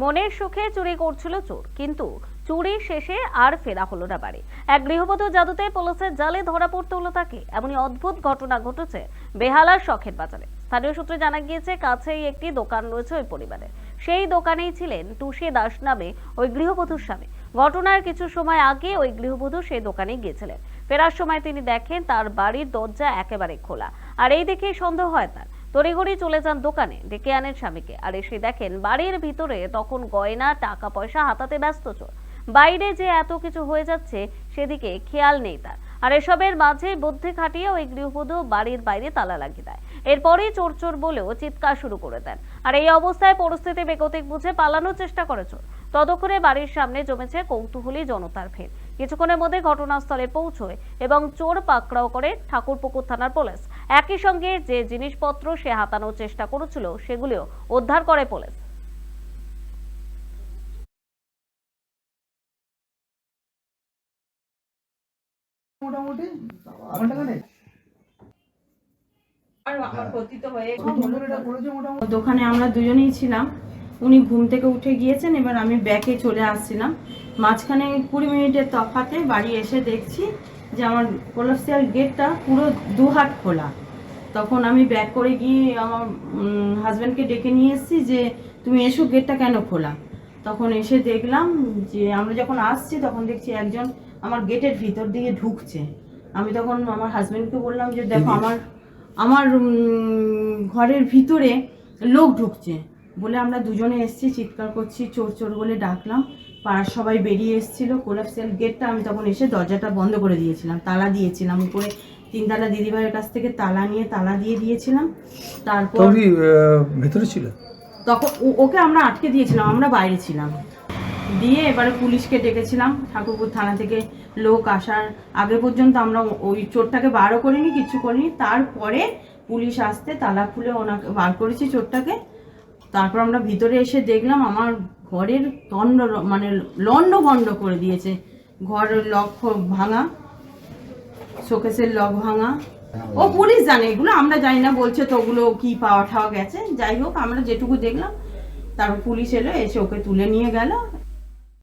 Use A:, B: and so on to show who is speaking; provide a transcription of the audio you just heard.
A: মনের সুখে চুরি করছিল চোর। কিন্তু চুরি শেষে আর ফেরা হলো না বাড়ি। এক গৃহবধূ জাদুতে পুলিশের জালে ধরা পড়তে হলো তাকে। এমনই অদ্ভুত ঘটনা ঘটেছে বেহালার শখের বাজারে। স্থানীয় সূত্রে জানা গিয়েছে, কাছেই একটি দোকান রয়েছে ওই পরিবারে। সেই দোকানেই ছিলেন টুসি দাস নামে ওই গৃহবধূর স্বামী। ঘটনার কিছু সময় আগে ওই গৃহবধূ সেই দোকানে গিয়েছিলেন। ফেরার সময় তিনি দেখেন তার বাড়ির দরজা একেবারে খোলা। আর এই দেখেই সন্দেহ হয় তার। তড়িঘড়ি চলে যান দোকানে, ডেকে আনেন স্বামীকে। আর এসে দেখেন বাড়ির ভিতরে তখন গয়না টাকা পয়সা হাতাতে ব্যস্ত চোর। বাইরে যে এত কিছু হয়ে যাচ্ছে, সেদিকে খেয়াল নেই তার। আর এসবের মাঝে বুদ্ধি খাটিয়ে ওই গৃহবধূ বাড়ির বাইরে তালা লাগিয়ে দেয়। এরপরেই চোর চোর বলেও চিৎকার শুরু করে দেন। আর এই অবস্থায় পরিস্থিতি বেগতিক বুঝে পালানোর চেষ্টা করে চোর। ততক্ষণে বাড়ির সামনে জমেছে কৌতূহলী জনতার ভিড় কিছুক্ষণের মধ্যে ঘটনাস্থলে পৌঁছয় এবং চোর পাকড়াও করে ঠাকুরপুকুর থানার পুলিশ। একই সঙ্গে যে জিনিসপত্র সে হাতানোর চেষ্টা করেছিল সেগুলিও উদ্ধার করে পুলিশ।
B: মোটামুটি
C: হয়ে দোকানে আমরা দুজনেই ছিলাম। উনি ঘুম থেকে উঠে গিয়েছেন এবার আমি ব্যাকে চলে আসছিলাম। মাঝখানে কুড়ি মিনিটের তফাতে বাড়ি এসে দেখছি যে আমার কোলাপসিয়াল গেটটা পুরো দু হাত খোলা। তখন আমি ব্যাক করে গিয়ে আমার হাজব্যান্ডকে ডেকে নিয়ে এসেছি যে তুমি এসো গেটটা কেন খোলা? তখন এসে দেখলাম যে আমরা যখন আসছি তখন দেখছি একজন আমার গেটের ভিতর দিয়ে ঢুকছে। আমি তখন আমার হাজব্যান্ডকে বললাম যে দেখো আমার আমার ঘরের ভিতরে লোক ঢুকছে। বলে আমরা দুজনে এসেছি চিৎকার করছি চোর চোর বলে ডাকলাম। পাড়ার সবাই বেরিয়ে এসেছিল কোলাপসিয়াল গেটটা আমি তখন এসে দরজাটা বন্ধ করে দিয়েছিলাম তালা দিয়েছিলাম উপরে তিনতলা দিদিভাইয়ের কাছ থেকে তালা নিয়ে তালা দিয়ে দিয়েছিলাম তারপর
D: ভেতরে ছিল?
C: তখন ওকে আমরা আটকে দিয়েছিলাম আমরা বাইরে ছিলাম। দিয়ে এবারে পুলিশকে ডেকেছিলাম ঠাকুরপুর থানা থেকে লোক আসার আগে পর্যন্ত আমরা ওই চোরটাকে বারও করিনি কিছু করিনি তারপরে পুলিশ আসতে তালা খুলে ওনাকে বার করেছি চোরটাকে। তারপর আমরা ভিতরে এসে দেখলাম আমার ঘরের তন্ড মানে লন্ড ভন্ড করে দিয়েছে। ঘরের লক ভাঙা, শোকেসের লক ভাঙা। ও পুলিশ জানে, এগুলো আমরা জানি না, বলছে তো ওগুলো কি পাওয়া ঠাওয়া গেছে। যাই হোক, আমরা যেটুকু দেখলাম, তারপর পুলিশ এলো, এসে ওকে তুলে নিয়ে গেল।